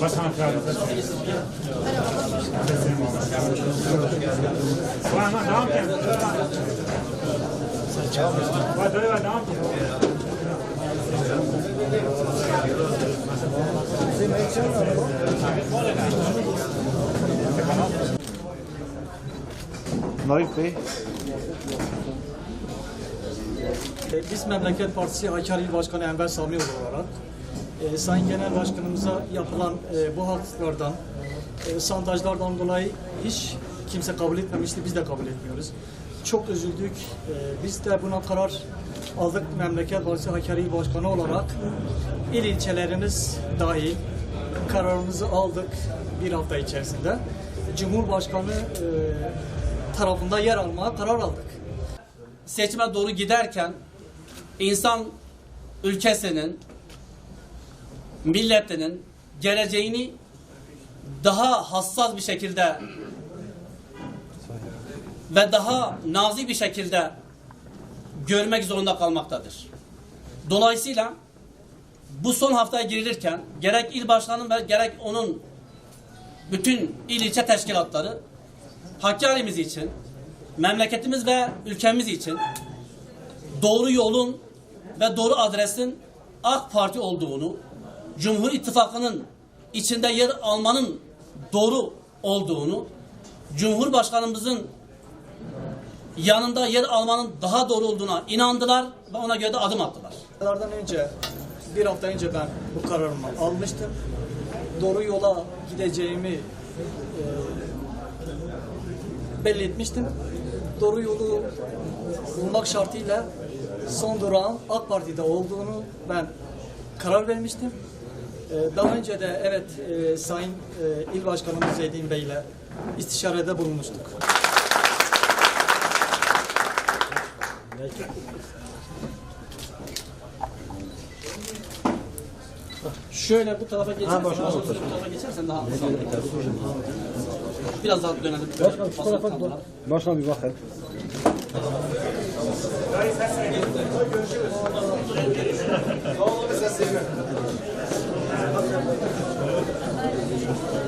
Başkan Biz Memleket Partisi Hakkari İl Başkanı Enver Samioğlu olarak e, Sayın Genel Başkanımıza yapılan e, bu haksızlıklardan, e, santajlardan dolayı hiç kimse kabul etmemişti, biz de kabul etmiyoruz. Çok üzüldük. E, biz de buna karar aldık Memleket Partisi Hakkari İl Başkanı olarak. İl ilçelerimiz dahil kararımızı aldık bir hafta içerisinde. Cumhurbaşkanı e, tarafında yer almaya karar aldık. seçime doğru giderken insan ülkesinin, milletinin geleceğini daha hassas bir şekilde ve daha nazik bir şekilde görmek zorunda kalmaktadır. Dolayısıyla bu son haftaya girilirken gerek il başkanı ve gerek onun bütün il ilçe teşkilatları Hakkari'miz için, memleketimiz ve ülkemiz için doğru yolun ve doğru adresin AK Parti olduğunu, Cumhur İttifakı'nın içinde yer almanın doğru olduğunu, Cumhurbaşkanımızın yanında yer almanın daha doğru olduğuna inandılar ve ona göre de adım attılar. Önce, bir hafta önce ben bu kararımı almıştım. Doğru yola gideceğimi e, belli etmiştim. Doğru yolu bulmak şartıyla son durağın AK Parti'de olduğunu ben karar vermiştim. E, daha önce de evet e, Sayın e, İl Başkanımız Zeydin Bey ile istişarede bulunmuştuk. Şöyle bu tarafa geçersen, bu tarafa geçersen daha Biraz daha dönelim. Başkanım şu tarafa Başkan bir bakın. Görüşürüz. Sağ olun. Sağ olun.